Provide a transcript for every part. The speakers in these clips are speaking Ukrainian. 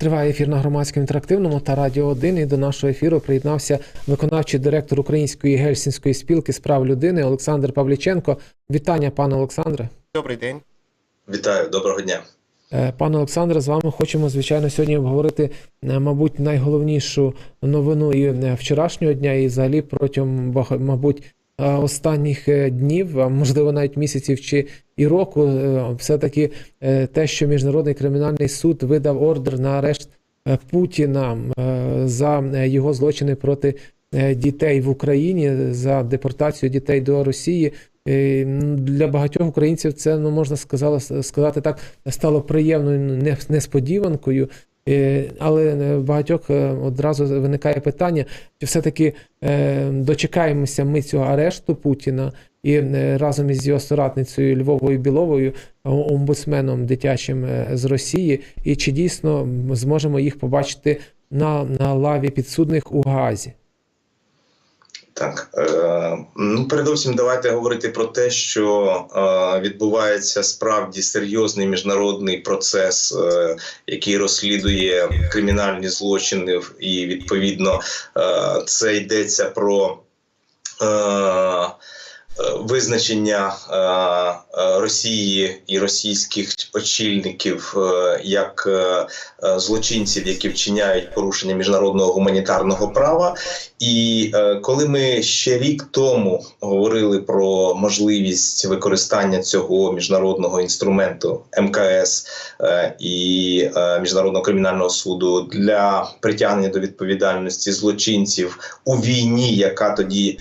Триває ефір на громадському інтерактивному та радіо 1. І до нашого ефіру приєднався виконавчий директор Української гельсінської спілки з прав людини Олександр Павліченко. Вітання, пане Олександре. Добрий день. Вітаю, доброго дня. Е, Пане Олександре, з вами хочемо звичайно сьогодні обговорити, е, мабуть, найголовнішу новину і е, вчорашнього дня, і взагалі протягом мабуть останніх е, днів, а можливо навіть місяців чи і року, е, все-таки е, те, що міжнародний кримінальний суд видав ордер на арешт е, Путіна е, за е, його злочини проти е, дітей в Україні за депортацію дітей до Росії. Е, Для багатьох українців це ну можна сказала, сказати так, стало приємною несподіванкою. Е, Але в багатьох е, одразу виникає питання, чи все-таки е, дочекаємося ми цього арешту Путіна і е, разом із його соратницею Львовою Біловою, омбудсменом дитячим е, з Росії, і чи дійсно зможемо їх побачити на, на лаві підсудних у Газі? Так, е, ну передовсім давайте говорити про те, що е, відбувається справді серйозний міжнародний процес, е, який розслідує кримінальні злочини, і відповідно це йдеться про. Е, Визначення е, е, Росії і російських очільників як злочинців, які вчиняють порушення міжнародного гуманітарного права, і коли ми ще рік тому говорили про можливість використання цього міжнародного інструменту МКС і міжнародного кримінального суду для притягнення до відповідальності злочинців у війні, яка тоді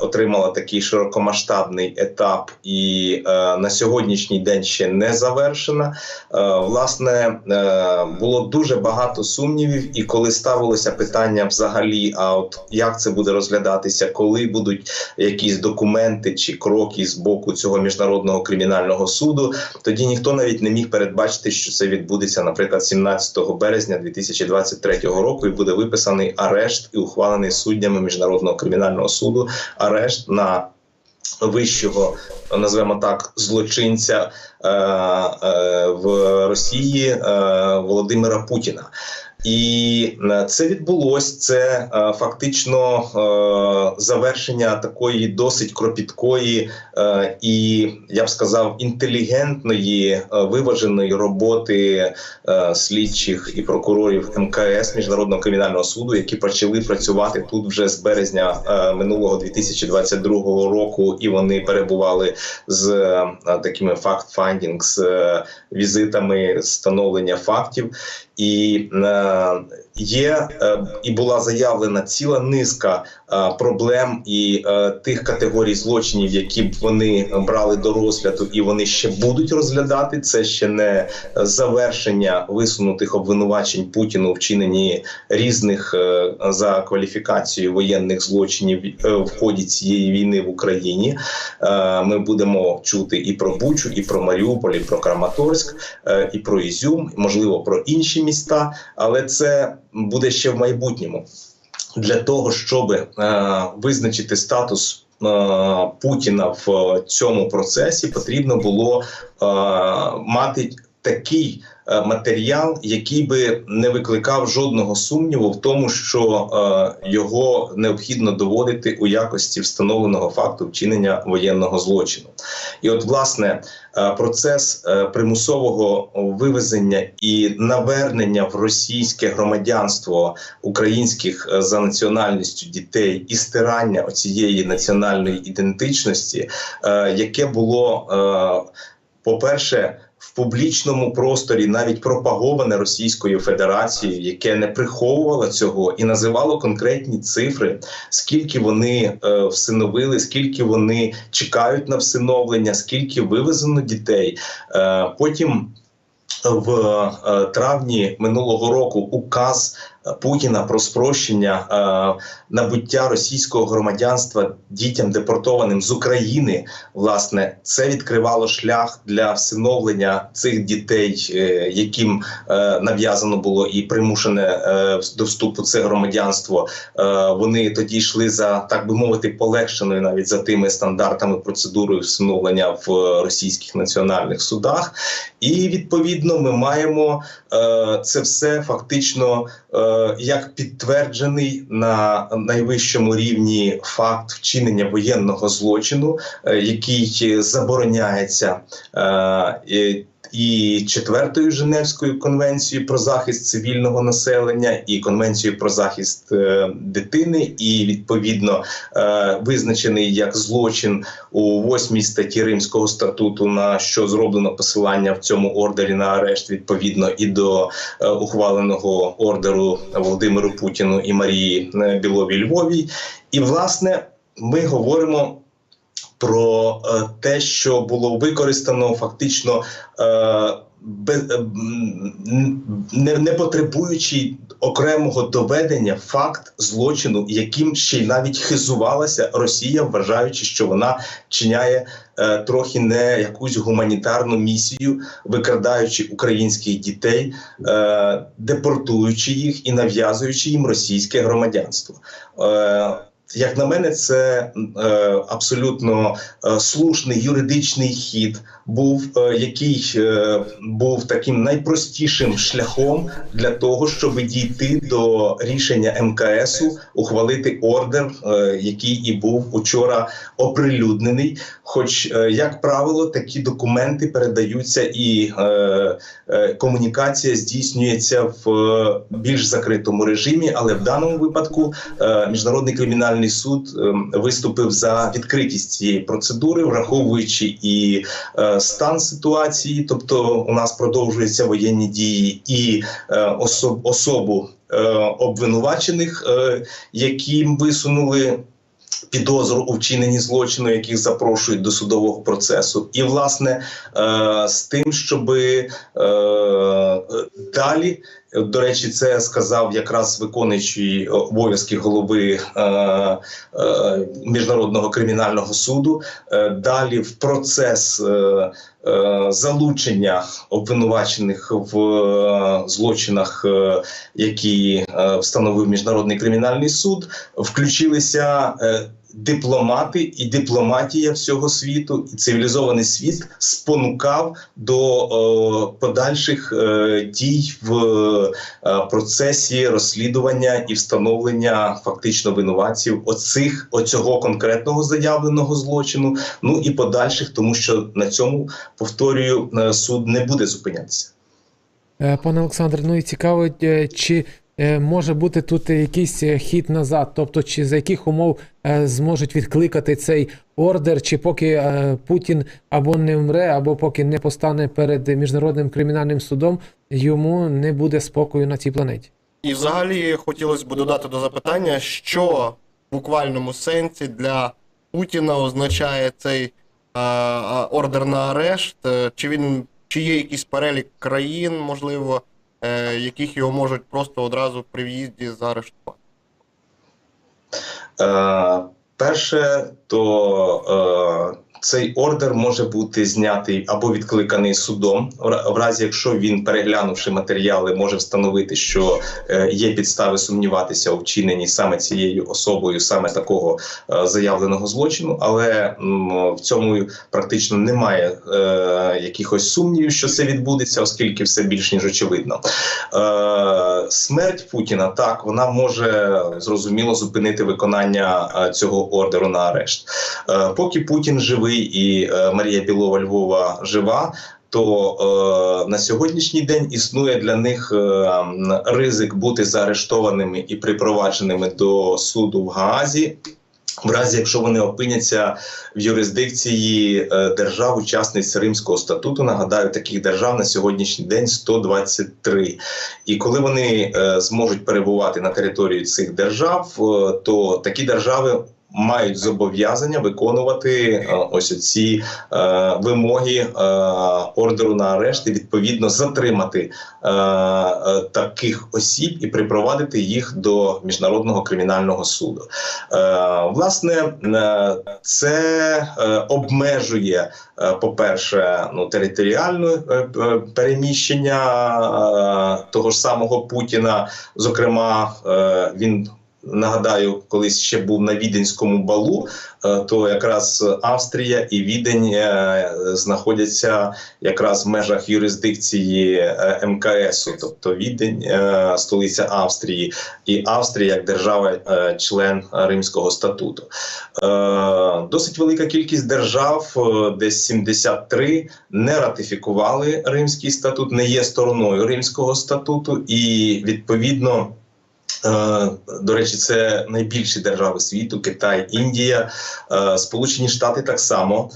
отримала такий широкомасштабний етап, і е, на сьогоднішній день ще не завершена. Е, власне, е, було дуже багато сумнівів, і коли ставилося питання взагалі, а от як це буде розглядатися, коли будуть якісь документи чи кроки з боку цього міжнародного кримінального суду, тоді ніхто навіть не міг передбачити, що це відбудеться, наприклад, 17 березня 2023 року, і буде виписаний арешт і ухвалений суддями міжнародного кримінального суду арешт на вищого, назвемо так, злочинця е, е, в Росії е, Володимира Путіна. І е, це відбулось. Це е, фактично е, завершення такої досить кропіткої і я б сказав інтелігентної виваженої роботи слідчих і прокурорів МКС міжнародного кримінального суду, які почали працювати тут вже з березня минулого 2022 року, і вони перебували з такими факт-файндінг, з візитами встановлення фактів. І е, є е, і була заявлена ціла низка е, проблем і е, тих категорій злочинів, які б вони брали до розгляду, і вони ще будуть розглядати. Це ще не завершення висунутих обвинувачень Путіну, вчинені різних е, за кваліфікацією воєнних злочинів е, в ході цієї війни в Україні. Е, Ми будемо чути і про Бучу, і про Маріуполь, і про Краматорськ, е, і про Ізюм, можливо, про інші міста, але це буде ще в майбутньому. Для того щоб е, визначити статус е, Путіна в цьому процесі, потрібно було е, мати такий матеріал, який би не викликав жодного сумніву в тому, що е, його необхідно доводити у якості встановленого факту вчинення воєнного злочину. І от власне е, процес е, примусового вивезення і навернення в російське громадянство українських е, за національністю дітей і стирання оцієї національної ідентичності, е, яке було е, по-перше, в публічному просторі навіть пропаговане Російською Федерацією, яке не приховувало цього і називало конкретні цифри, скільки вони е, всиновили, скільки вони чекають на всиновлення, скільки вивезено дітей. Е, потім в е, травні минулого року указ Путіна про спрощення е, набуття російського громадянства дітям депортованим з України, власне, це відкривало шлях для всиновлення цих дітей, е, яким е, нав'язано було і примушене до вступу це громадянство. Вони тоді йшли за так би мовити, полегшеною навіть за тими стандартами процедурою всиновлення в російських національних судах. І відповідно ми маємо це все фактично як підтверджений на найвищому рівні факт вчинення воєнного злочину, е, який забороняється. І- четвертою Женевською конвенцією про захист цивільного населення, і конвенцією про захист е, дитини, і відповідно е, визначений як злочин у восьмій статті Римського статуту, на що зроблено посилання в цьому ордері на арешт, відповідно і до е, ухваленого ордеру Володимиру Путіну і Марії е, Біловій Львовій. І власне ми говоримо. Про е, те, що було використано фактично е, е, не, не потребуючи окремого доведення факт злочину, яким ще й навіть хизувалася Росія, вважаючи, що вона чиняє трохи не якусь гуманітарну місію, викрадаючи українських дітей, депортуючи їх і нав'язуючи їм російське громадянство. Як на мене, це е, абсолютно е, слушний юридичний хід був, е, який е, був таким найпростішим шляхом для того, щоб дійти до рішення МКСу, ухвалити ордер, е, який і був учора оприлюднений. Хоч, як правило, такі документи передаються і комунікація здійснюється в більш закритому режимі, але в даному випадку міжнародний кримінальний суд е, виступив за відкритість цієї процедури, враховуючи і стан ситуації, тобто у нас продовжуються воєнні дії, і е, особ, особу е, обвинувачених, е, яким висунули. Підозру у вчиненні злочину, яких запрошують до судового процесу, і власне е, з тим, щоб е, далі, до речі, це сказав якраз виконуючий обов'язки голови е, е, міжнародного кримінального суду. Е, далі в процес е, е, залучення обвинувачених в е, злочинах, е, які е, встановив міжнародний кримінальний суд, включилися. Е, Дипломати і дипломатія всього світу, і цивілізований світ спонукав до о, подальших е, дій в е, процесі розслідування і встановлення фактично винуватців оцих оцього конкретного заявленого злочину. Ну і подальших, тому що на цьому повторюю е, суд не буде зупинятися. Е, Пане Олександре, ну і цікаво, е, чи е, може бути тут якийсь е, хід назад, тобто чи за яких умов е, зможуть відкликати цей ордер, чи поки е, Путін або не вмре, або поки не постане перед міжнародним кримінальним судом, йому не буде спокою на цій планеті. І взагалі хотілося б додати до запитання, що в буквальному сенсі для Путіна означає цей е, е, ордер на арешт, Е, чи він чи є якийсь перелік країн, можливо, е, яких його можуть просто одразу при в'їзді заарештувати? Е, перше, то е, цей ордер може бути знятий або відкликаний судом, в разі якщо він, переглянувши матеріали, може встановити, що е, є підстави сумніватися у вчиненні саме цією особою, саме такого е, заявленого злочину. Але в цьому практично немає е, якихось сумнівів, що це відбудеться, оскільки все більш ніж очевидно. Смерть Путіна так вона може зрозуміло зупинити виконання цього ордеру на арешт. Поки Путін живий і е, Марія Білова Львова жива. То е, на сьогоднішній день існує для них е, ризик бути заарештованими і припровадженими до суду в Гаазі. В разі, якщо вони опиняться в юрисдикції е, держав-учасниць Римського статуту, нагадаю, таких держав на сьогоднішній день 123. І коли вони е, зможуть перебувати на території цих держав, е, то такі держави мають зобов'язання виконувати е, ось ці е, вимоги е, ордеру на арешт і відповідно затримати таких осіб і припровадити їх до міжнародного кримінального суду. Власне, це обмежує, по-перше, ну територіальне переміщення того ж самого Путіна. Зокрема, він. Нагадаю, колись ще був на віденському балу, е, то якраз Австрія і Відень е, знаходяться якраз в межах юрисдикції е, МКСу, тобто Відень, столиця Австрії, і Австрія як держава-член Римського статуту. Досить велика кількість держав, десь 73, не ратифікували Римський статут, не є стороною Римського статуту, і відповідно. Е, До речі, це найбільші держави світу: Китай, Індія, Е, Сполучені Штати так само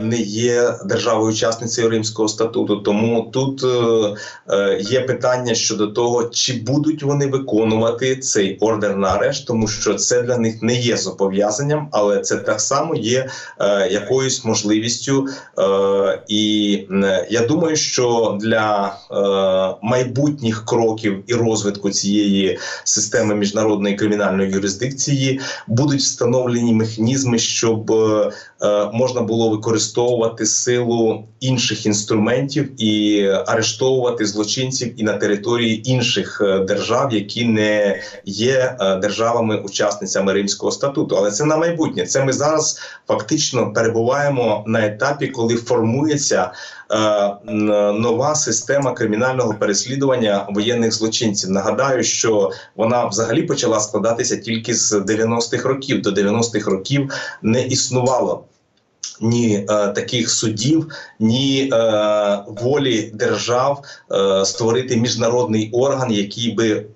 не є державою-учасницею Римського статуту. Тому тут е, е, є питання щодо того, чи будуть вони виконувати цей ордер на арешт, тому що це для них не є зобов'язанням, але це так само є е, якоюсь можливістю. Е, І я думаю, що для е, майбутніх кроків і розвитку цієї системи міжнародної кримінальної юрисдикції будуть встановлені механізми, щоб е, е, можна було використовувати силу інших інструментів і арештовувати злочинців і на території інших е, держав, які не є е, державами-учасницями Римського статуту. Але це на майбутнє. Це ми зараз фактично перебуваємо на етапі, коли формується е, нова система кримінального переслідування воєнних злочинців. Нагадаю, що вона взагалі почала складатися тільки з 90-х років. До 90-х років не існувало. Ні е, таких судів, ні е, волі держав е, створити міжнародний орган, який би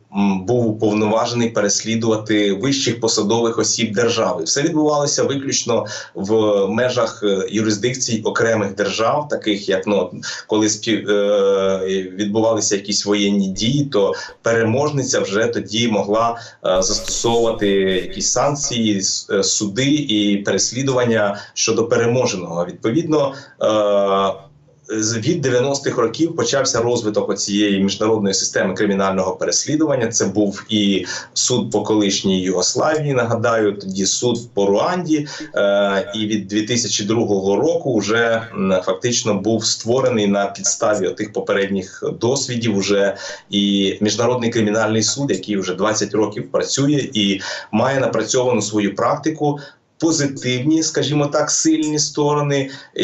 був уповноважений переслідувати вищих посадових осіб держави. Все відбувалося виключно в межах е, юрисдикцій окремих держав, таких як ну коли спів е, відбувалися якісь воєнні дії, то переможниця вже тоді могла е, застосовувати якісь санкції, суди і переслідування щодо переможеного. Відповідно. Від 90-х років почався розвиток цієї міжнародної системи кримінального переслідування. Це був і суд по колишній Югославії. Нагадаю, тоді суд по Руанді. Е, і від 2002 року вже фактично був створений на підставі тих попередніх досвідів. Уже і міжнародний кримінальний суд, який вже 20 років працює і має напрацьовану свою практику. Позитивні, скажімо так, сильні сторони, е,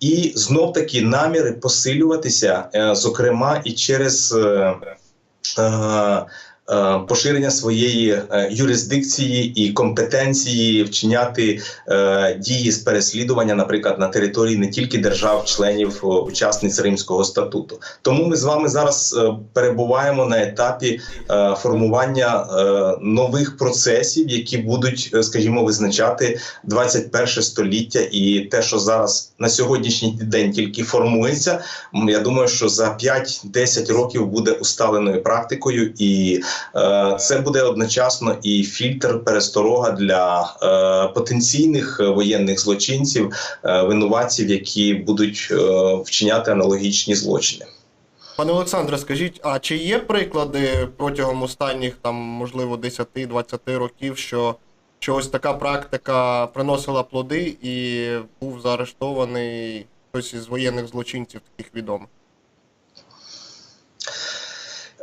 і знов таки наміри посилюватися, е, зокрема і через е, поширення своєї е, юрисдикції і компетенції вчиняти е, дії з переслідування, наприклад, на території не тільки держав-членів учасниць Римського статуту. Тому ми з вами зараз е, перебуваємо на етапі е, формування е, нових процесів, які будуть, е, скажімо, визначати 21 століття, і те, що зараз на сьогоднішній день тільки формується, я думаю, що за 5-10 років буде усталеною практикою, і е, це буде одночасно і фільтр пересторога для е, потенційних е, воєнних злочинців, е, винуватців, які будуть е, вчиняти аналогічні злочини. Пане Олександре, скажіть, а чи є приклади протягом останніх там, можливо, 10-20 років, що, що ось така практика приносила плоди і був заарештований хтось із воєнних злочинців таких відомих?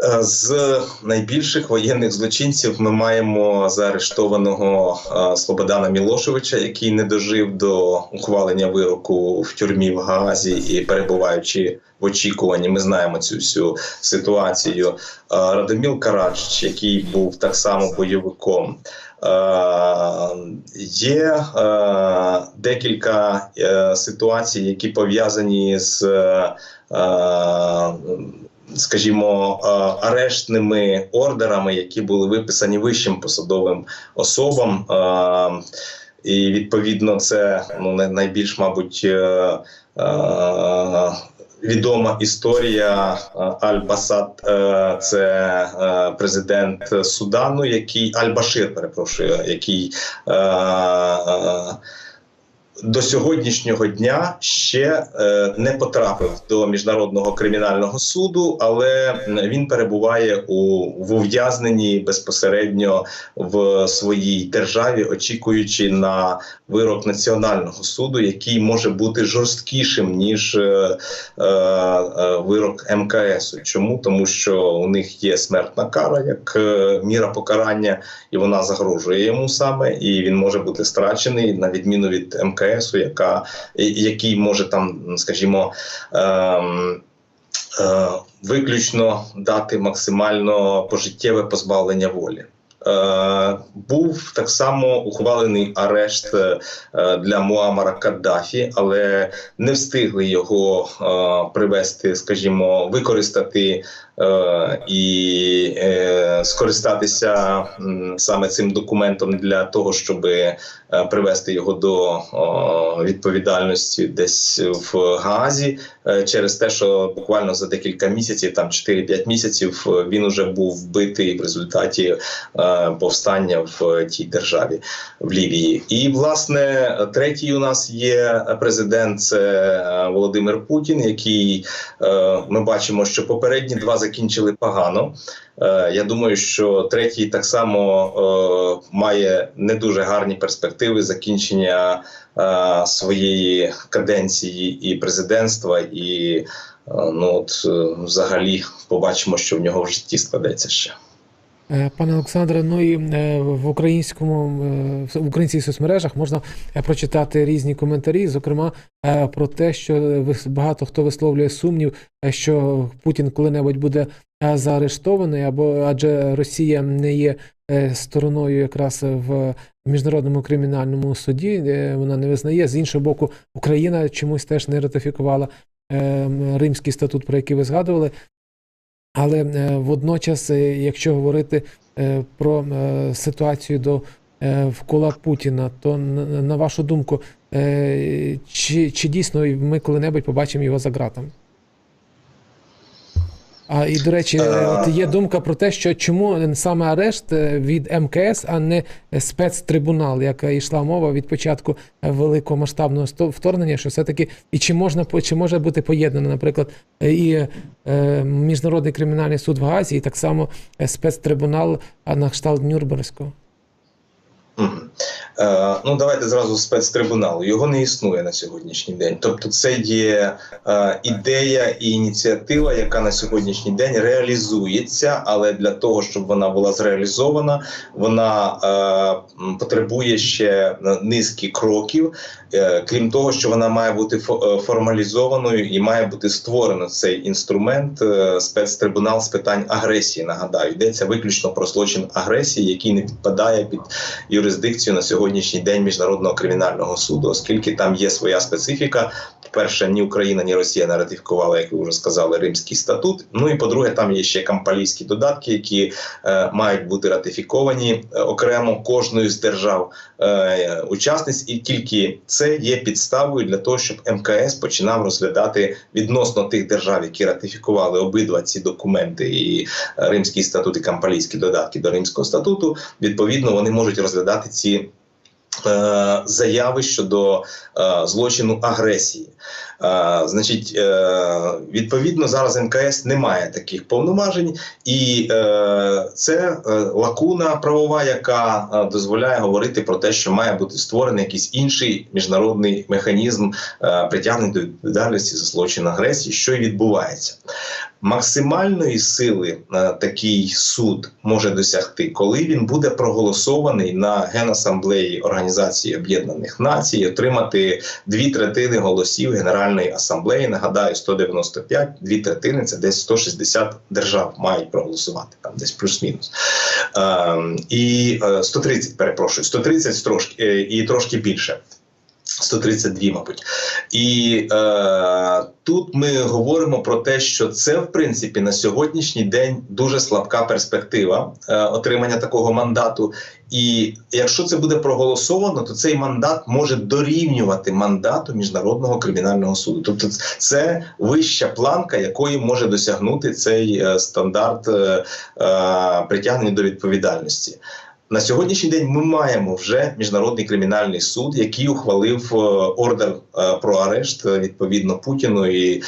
Е, З найбільших воєнних злочинців ми маємо заарештованого е, Слободана Мілошевича, який не дожив до ухвалення вироку в тюрмі в Гаазі і перебуваючи в очікуванні. Ми знаємо цю всю ситуацію. Е, Радоміл Карадж, який був так само бойовиком. Є декілька ситуацій, які пов'язані з. Скажімо, е, арештними ордерами, які були виписані вищим посадовим особам. Е, І відповідно, це ну найбільш, мабуть, е, відома історія Аль-Басад, це президент Судану, який Аль-Башир, перепрошую, який до сьогоднішнього дня ще е, не потрапив до міжнародного кримінального суду, але він перебуває у в ув'язненні безпосередньо в своїй державі, очікуючи на вирок національного суду, який може бути жорсткішим ніж е, е, е, вирок МКС. Чому тому, що у них є смертна кара як е, міра покарання, і вона загрожує йому саме, і він може бути страчений на відміну від МКС, яка який може там, скажімо. Ем, е, Виключно дати максимально пожиттєве позбавлення волі. Е, був так само ухвалений арешт е, для Муамара Каддафі, але не встигли його привести, скажімо, використати і е, скористатися саме цим документом для того, щоб е, привести його до е, відповідальності десь в Гаазі е, через те, що буквально за декілька місяців, там 4-5 місяців, е, він уже був вбитий в результаті е, повстання в тій державі в Лівії. І власне третій у нас є президент це е, Володимир Путін, який е, ми бачимо, що попередні два закінчили погано. Е, Я думаю, що третій так само е, має не дуже гарні перспективи закінчення е, своєї каденції і президентства, і ну от взагалі побачимо, що в нього в житті складеться ще. Е, Пане Олександре, ну і е, в українському е, в українських соцмережах можна прочитати різні коментарі, зокрема про те, що багато хто висловлює сумнів, що Путін коли-небудь буде заарештований, або адже Росія не є стороною якраз в міжнародному кримінальному суді, вона не визнає. З іншого боку, Україна чомусь теж не ратифікувала е, Римський статут, про який ви згадували. Але е, водночас, е, якщо говорити е, про ситуацію до вкола Путіна, то на, вашу думку, чи, чи дійсно ми коли-небудь побачимо його за ґратами? А і до речі, е, от є думка про те, що чому саме арешт е, від МКС, а не спецтрибунал, яка йшла мова від початку е, великого масштабного сто- вторгнення, що все-таки і чи можна чи може бути поєднано, наприклад, е, і е, міжнародний кримінальний суд в Гаазі, і так само е, спецтрибунал на кшталт Нюрнберзького? Е, ну, давайте зразу спецтрибуналу. Його не існує на сьогоднішній день. Тобто, це є е, ідея і ініціатива, яка на сьогоднішній день реалізується, але для того, щоб вона була зреалізована, вона е, потребує ще низки кроків. Крім того, що вона має бути фо- формалізованою і має бути створено цей інструмент спецтрибунал з питань агресії. Нагадаю, йдеться виключно про злочин агресії, який не підпадає під юрисдикцію на сьогоднішній день міжнародного кримінального суду, оскільки там є своя специфіка. По-перше, ні Україна, ні Росія не ратифікували, як ви вже сказали, Римський статут. Ну і по-друге, там є ще кампалійські додатки, які е, мають бути ратифіковані е, окремо кожною з держав е, учасниць, і тільки це є підставою для того, щоб МКС починав розглядати відносно тих держав, які ратифікували обидва ці документи, і е, Римський статут і Кампалійські додатки до Римського статуту. Відповідно, вони можуть розглядати ці. Е, Заяви щодо е, злочину агресії, значить, е, відповідно, зараз МКС не має таких повноважень, і е, це е, лакуна правова, яка е, дозволяє говорити про те, що має бути створений якийсь інший міжнародний механізм е, притягнення до відповідальності за злочин агресії, що й відбувається. Максимальної сили е, такий суд може досягти, коли він буде проголосований на генасамблеї Організації Об'єднаних Націй, отримати дві третини голосів Генеральної асамблеї. Нагадаю, 195, дві третини це десь 160 держав мають проголосувати, там десь плюс-мінус. Ем, і е, 130, перепрошую, 130 трошки е, і трошки більше. 132, мабуть. І е, тут ми говоримо про те, що це в принципі на сьогоднішній день дуже слабка перспектива е, отримання такого мандату. І якщо це буде проголосовано, то цей мандат може дорівнювати мандату міжнародного кримінального суду. Тобто, це вища планка, якої може досягнути цей е, стандарт е, е, притягнення до відповідальності. На сьогоднішній день ми маємо вже міжнародний кримінальний суд, який ухвалив е, ордер е, про арешт е, відповідно Путіну і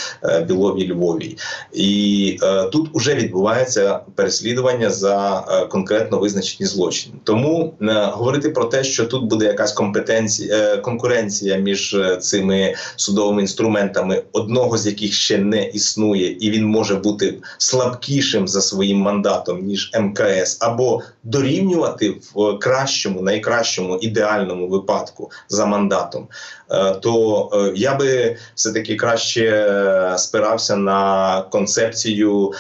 Білові Львові. І тут вже відбувається переслідування за конкретно визначені злочини. Тому говорити про те, що тут буде якась компетенція конкуренція між цими судовими інструментами, одного з яких ще не існує, і він може бути слабкішим за своїм мандатом ніж МКС, або дорівнювати в кращому, найкращому ідеальному випадку за мандатом, е, то е, я би все таки краще е, спирався на концепцію,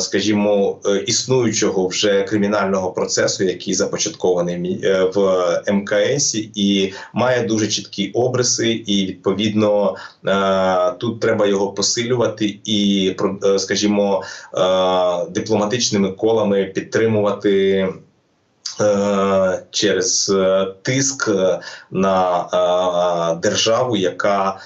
скажімо, існуючого вже кримінального процесу, який започаткований в МКС, і має дуже чіткі обриси, і відповідно тут треба його посилювати і скажімо, дипломатичними колами підтримувати. Е, Через е, тиск е, на державу, яка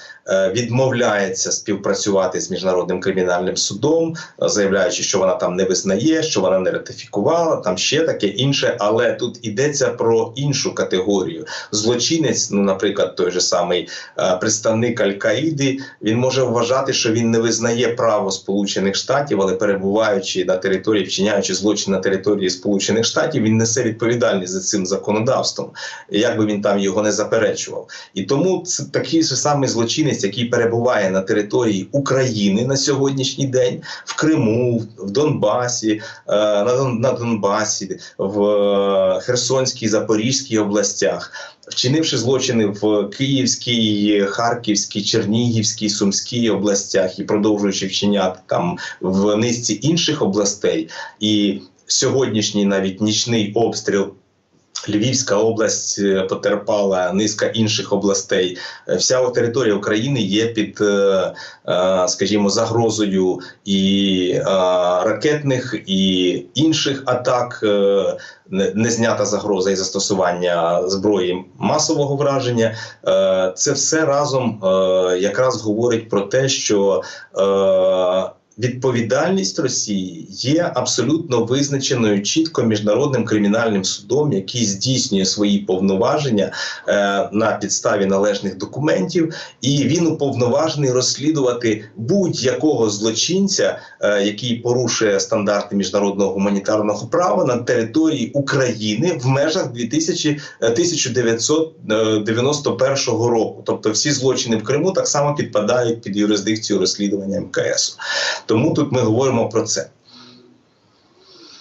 відмовляється співпрацювати з міжнародним кримінальним судом, е, заявляючи, що вона там не визнає, що вона не ратифікувала, там ще таке інше. Але тут йдеться про іншу категорію. Злочинець, ну, наприклад, той же самий е, представник Аль-Каїди, він може вважати, що він не визнає право Сполучених Штатів, але перебуваючи на території, вчиняючи злочин на території Сполучених Штатів, він несе відповідальність за цим законодавством, як би він там його не заперечував. І тому це такий же самий злочинець, який перебуває на території України на сьогоднішній день, в Криму, в Донбасі, е, на, Донбасі, в е, Херсонській, Запорізькій областях. Вчинивши злочини в Київській, Харківській, Чернігівській, Сумській областях і продовжуючи вчиняти там в низці інших областей, і сьогоднішній навіть нічний обстріл. Львівська область е, потерпала низка інших областей. Е, Вся територія України є під, е, скажімо, загрозою і ракетних, і інших атак. Не знята загроза і застосування зброї масового враження. Це все разом якраз говорить про те, що відповідальність Росії є абсолютно визначеною чітко міжнародним кримінальним судом, який здійснює свої повноваження е, на підставі належних документів, і він уповноважений розслідувати будь-якого злочинця, е, який порушує стандарти міжнародного гуманітарного права на території України в межах 2000, е, 1991 року. Тобто всі злочини в Криму так само підпадають під юрисдикцію розслідування МКС. Тому тут ми говоримо про це.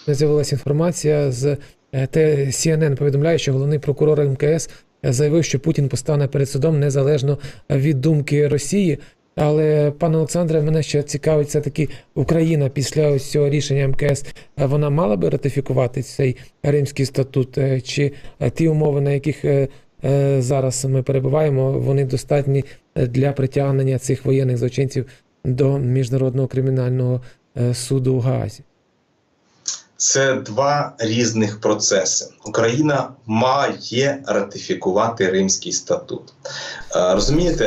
З'явилася інформація з е, те CNN повідомляє, що головний прокурор МКС е, заявив, що Путін постане перед судом незалежно від думки Росії. Але пане Олександре, мене ще цікавить все таки Україна після ось цього рішення МКС. е, Вона мала би ратифікувати цей Римський статут, е, чи е, ті умови, на яких е, е, зараз ми перебуваємо, вони достатні е, для притягнення цих воєнних злочинців до міжнародного кримінального е, суду у Гаазі. Це два різних процеси. Україна має ратифікувати Римський статут. Е, Розумієте,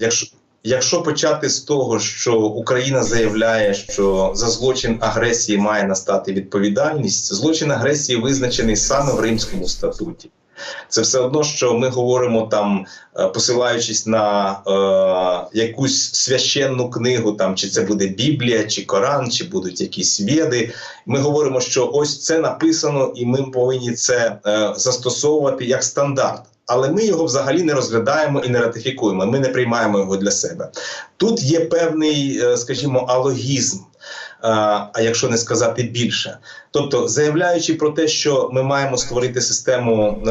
е. Якщо почати з того, що Україна заявляє, що за злочин агресії має настати відповідальність, злочин агресії визначений саме в Римському статуті. Це все одно, що ми говоримо там, е, посилаючись на е, якусь священну книгу, там чи це буде Біблія, чи Коран, чи будуть якісь веди. Ми говоримо, що ось це написано, і ми повинні це е, застосовувати як стандарт. Але ми його взагалі не розглядаємо і не ратифікуємо. Ми не приймаємо його для себе. Тут є певний, е, скажімо, алогізм. А якщо не сказати більше, тобто заявляючи про те, що ми маємо створити систему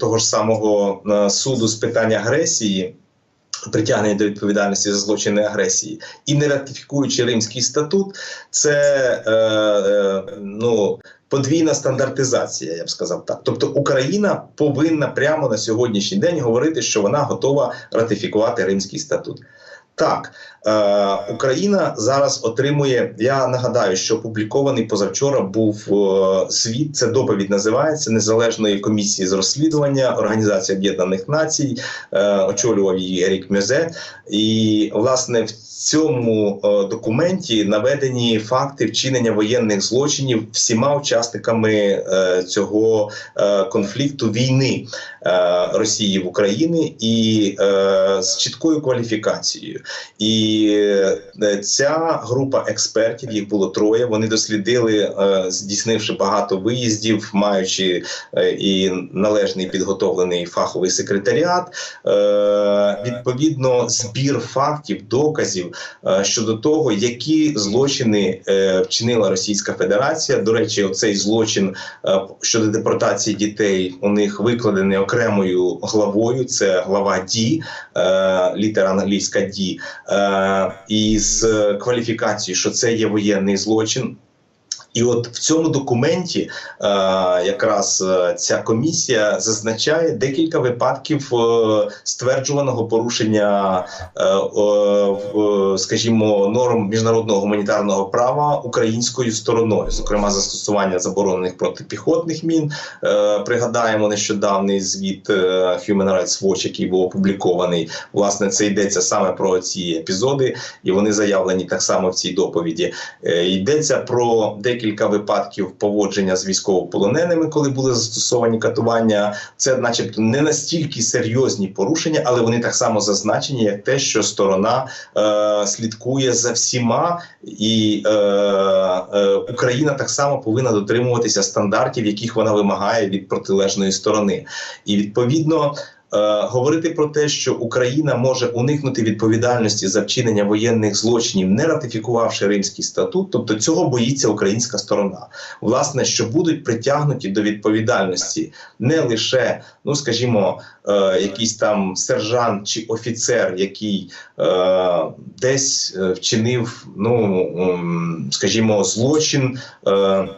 того ж самого суду з питань агресії, притягнення до відповідальності за злочини агресії, і не ратифікуючи Римський статут, це е, е, ну подвійна стандартизація, я б сказав так. Тобто Україна повинна прямо на сьогоднішній день говорити, що вона готова ратифікувати Римський статут. Так, е, Україна зараз отримує. Я нагадаю, що опублікований позавчора був е, звіт. Це доповідь називається незалежної комісії з розслідування Організації Об'єднаних Націй. Е, очолював її Ерік Мюзе. І власне в цьому е, документі наведені факти вчинення воєнних злочинів всіма учасниками е, цього е, конфлікту війни е, Росії в Україні і е, з чіткою кваліфікацією. І е, ця група експертів, їх було троє. Вони дослідили, е, здійснивши багато виїздів, маючи е, і належний підготовлений фаховий секретаріат. Відповідно, збір фактів, доказів щодо того, які злочини вчинила Російська Федерація. До речі, оцей злочин щодо депортації дітей у них викладений окремою главою. Це глава Ді, літера англійська Ді, е, із кваліфікації, що це є воєнний злочин. І от в цьому документі е, якраз е, ця комісія зазначає декілька випадків е, стверджуваного порушення, е, е, скажімо, норм міжнародного гуманітарного права українською стороною, зокрема застосування заборонених протипіхотних мін. Е, пригадаємо нещодавний звіт е, Human Rights Watch, який був опублікований. Власне, це йдеться саме про ці епізоди, і вони заявлені так само в цій доповіді. Е, Йдеться про декілька випадків поводження з військовополоненими, коли були застосовані катування. Це, начебто, не настільки серйозні порушення, але вони так само зазначені, як те, що сторона е, слідкує за всіма, і е, е, Україна так само повинна дотримуватися стандартів, яких вона вимагає від протилежної сторони. І відповідно. Е, говорити про те, що Україна може уникнути відповідальності за вчинення воєнних злочинів, не ратифікувавши Римський статут, тобто цього боїться українська сторона. Власне, що будуть притягнуті до відповідальності не лише, ну скажімо, е, якийсь там сержант чи офіцер, який е, десь е, вчинив, ну скажімо, злочин. Е,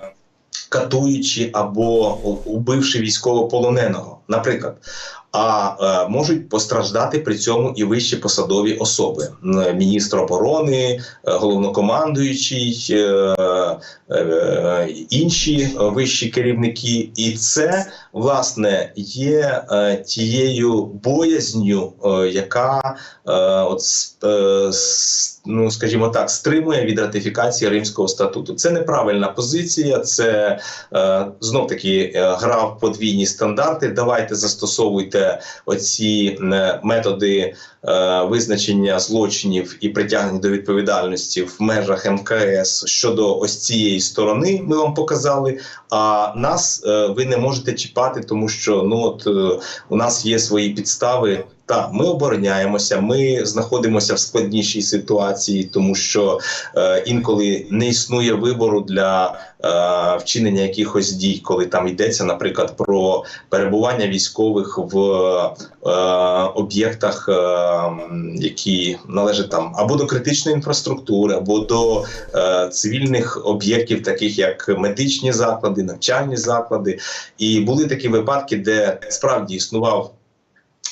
Катуючи або убивши військовополоненого, наприклад, а е, можуть постраждати при цьому і вищі посадові особи: міністр оборони, е, головнокомандуючий, е, інші вищі керівники, і це власне є тією боязню, яка от ну скажімо так, стримує від ратифікації Римського статуту. Це неправильна позиція. Це знов таки гра в подвійні стандарти. Давайте застосовуйте оці методи е, визначення злочинів і притягнення до відповідальності в межах МКС щодо ось цієї сторони. Ми вам показали. А нас е, ви не можете чіпати, тому що ну от е, у нас є свої підстави. Так, ми обороняємося, ми знаходимося в складнішій ситуації, тому що е, інколи не існує вибору для е, вчинення якихось дій, коли там йдеться, наприклад, про перебування військових в е, об'єктах, е, які належать там або до критичної інфраструктури, або до е, цивільних об'єктів, таких як медичні заклади, навчальні заклади. І були такі випадки, де справді існував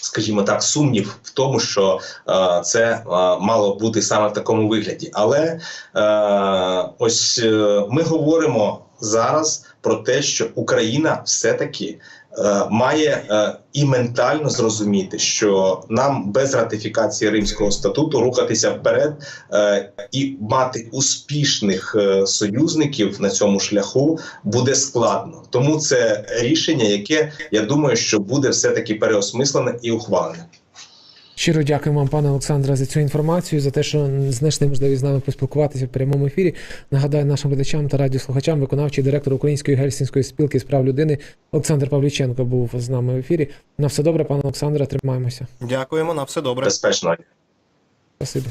скажімо так, сумнів в тому, що е, це е, мало бути саме в такому вигляді. Але е, ось е, ми говоримо зараз про те, що Україна все-таки е, має е, і ментально зрозуміти, що нам без ратифікації Римського статуту рухатися вперед е, і мати успішних е, союзників на цьому шляху буде складно. Тому це рішення, яке я думаю, що буде все таки переосмислене і ухвалене. Щиро дякую вам, пане Олександре, за цю інформацію, за те, що знайшли можливість з нами поспілкуватися в прямому ефірі. Нагадаю нашим глядачам та радіослухачам, виконавчий директор Української гельсінської спілки з прав людини Олександр Павліченко був з нами в ефірі. На все добре, пане Олександре, тримаємося. Дякуємо, на все добре. Безпечно. Спасибі.